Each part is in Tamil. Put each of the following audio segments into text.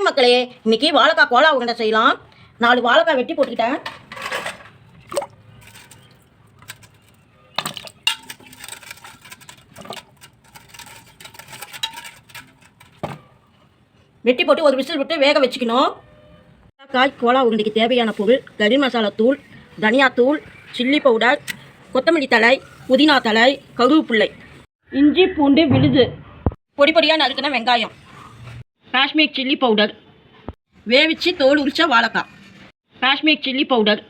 ஹாய் மக்களே இன்னைக்கு வாழைக்காய் கோலா உருண்டை செய்யலாம். நாலு வாழைக்காய் வெட்டி போட்டுக்கிட்டேன். வெட்டி போட்டு ஒரு விசில் விட்டு வேக வச்சுக்கணும். காய் கோலா உருண்டைக்கு தேவையான பொருள் கறி மசாலா தூள் தனியாத்தூள் சில்லி பவுடர் கொத்தமல்லி தழை புதினா தழை கருவேப்பிள்ளை. இஞ்சி பூண்டு விழுது. பொடி பொடியாக நறுக்கின வெங்காயம். Kashmir chilli powder. வேவிச்சு தோல் உரிச்ச வாழைக்காய். Kashmir chilli powder.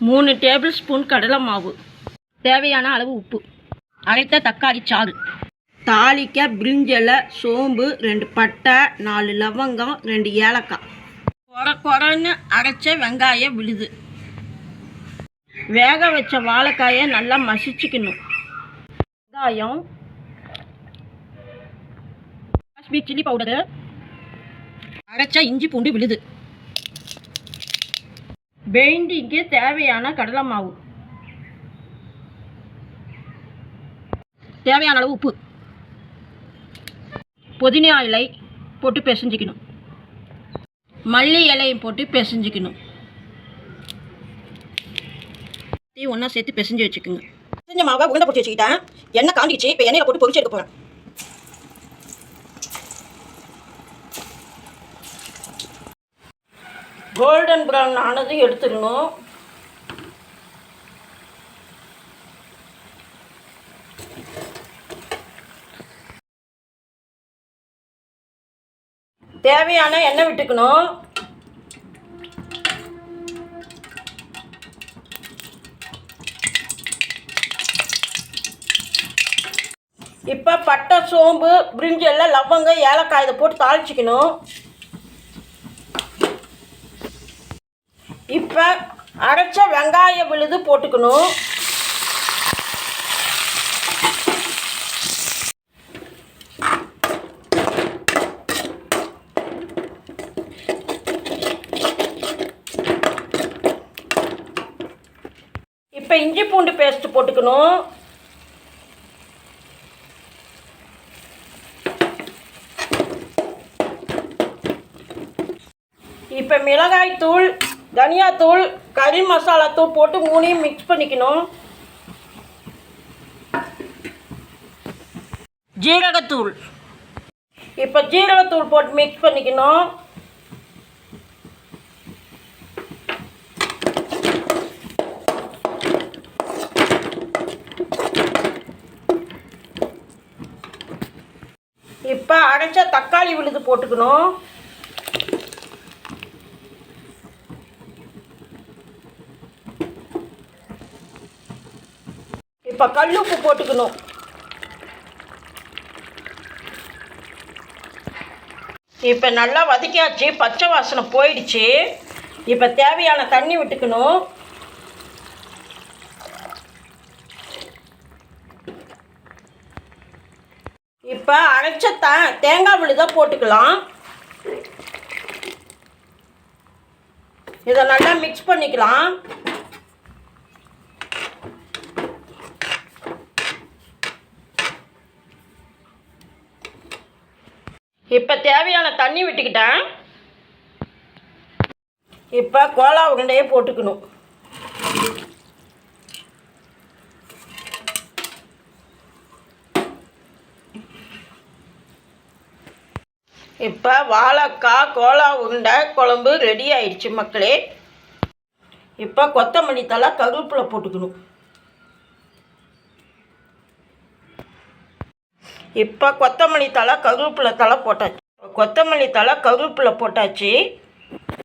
மூணு டேபிள் ஸ்பூன் கடலை மாவு. தேவையான அளவு உப்பு. அரைத்த தக்காளி சாறு. தாளிக்க பிரிஞ்சலை சோம்பு ரெண்டு பட்டை நாலு லவங்கம் ரெண்டு ஏலக்காய். கொர கொரன்னு அரைச்ச வெங்காய விழுது. வேக வச்ச வாழைக்காயை நல்லா மசிச்சுக்கணும். வெங்காயம். Kashmir chilli powder. அரைச்சா இஞ்சி பூண்டு விழுது. பெயிண்டிங்க்கு தேவையான கடலை மாவு. தேவையான அளவு உப்பு. புதினா இலை போட்டு பிசைஞ்சிக்கணும். மல்லி இலையும் போட்டு பிசைஞ்சிக்கணும். ஒன்றா சேர்த்து பிசைஞ்சு வச்சுக்கோங்க. பிசைஞ்ச மாவை உருண்டை போட்டு வச்சுக்கிட்டேன். எண்ணெய் காண்டிச்சு இப்போ எண்ணெயில் போட்டு பொறிச்சு எடுக்க போகிறேன் கோல்டன் ப்ரௌன் ஆனதும் எடுத்துக்கணும். தேவையான எண்ணெய் விட்டுக்கணும். இப்போ பட்டை சோம்பு பிரிஞ்சு எல்லாம் லவங்கம் ஏலக்காய் இதை போட்டு தாளிச்சிக்கணும். இப்போ அரைச்ச வெங்காய விழுது போட்டுக்கணும். இப்போ இஞ்சி பூண்டு பேஸ்ட் போட்டுக்கணும். இப்போ மிளகாய் தூள் தனியாத்தூள் கறி மசாலா தூள் போட்டு மூணையும் மிக்ஸ் பண்ணிக்கணும். ஜீரகத்தூள். இப்போ ஜீரகத்தூள் போட்டு மிக்ஸ் பண்ணிக்கணும். இப்போ அரைச்ச தக்காளி விழுது போட்டுக்கணும். இப்போ கல்லுப்பு போட்டுக்கணும். இப்போ நல்லா வதக்கியாச்சு பச்சை வாசனை போயிடுச்சு. இப்போ தேவையான தண்ணி விட்டுக்கணும். இப்போ அரைச்ச த தேங்காய் விழுத போட்டுக்கலாம். இதை நல்லா மிக்ஸ் பண்ணிக்கலாம். இப்போ தேவையான தண்ணி விட்டுக்கிட்டேன். இப்போ கோலா உருண்டையே போட்டுக்கணும். இப்போ வாழைக்காய் கோலா உருண்டை குழம்பு ரெடி ஆயிடுச்சு மக்களே. இப்போ கொத்தமல்லி தலை கருவேப்பிலை போட்டுக்கணும். இப்போ கொத்தமல்லி தலை கருவேப்பிலை தலை போட்டாச்சு. கொத்தமல்லி தலை கருவேப்பிலை போட்டாச்சு.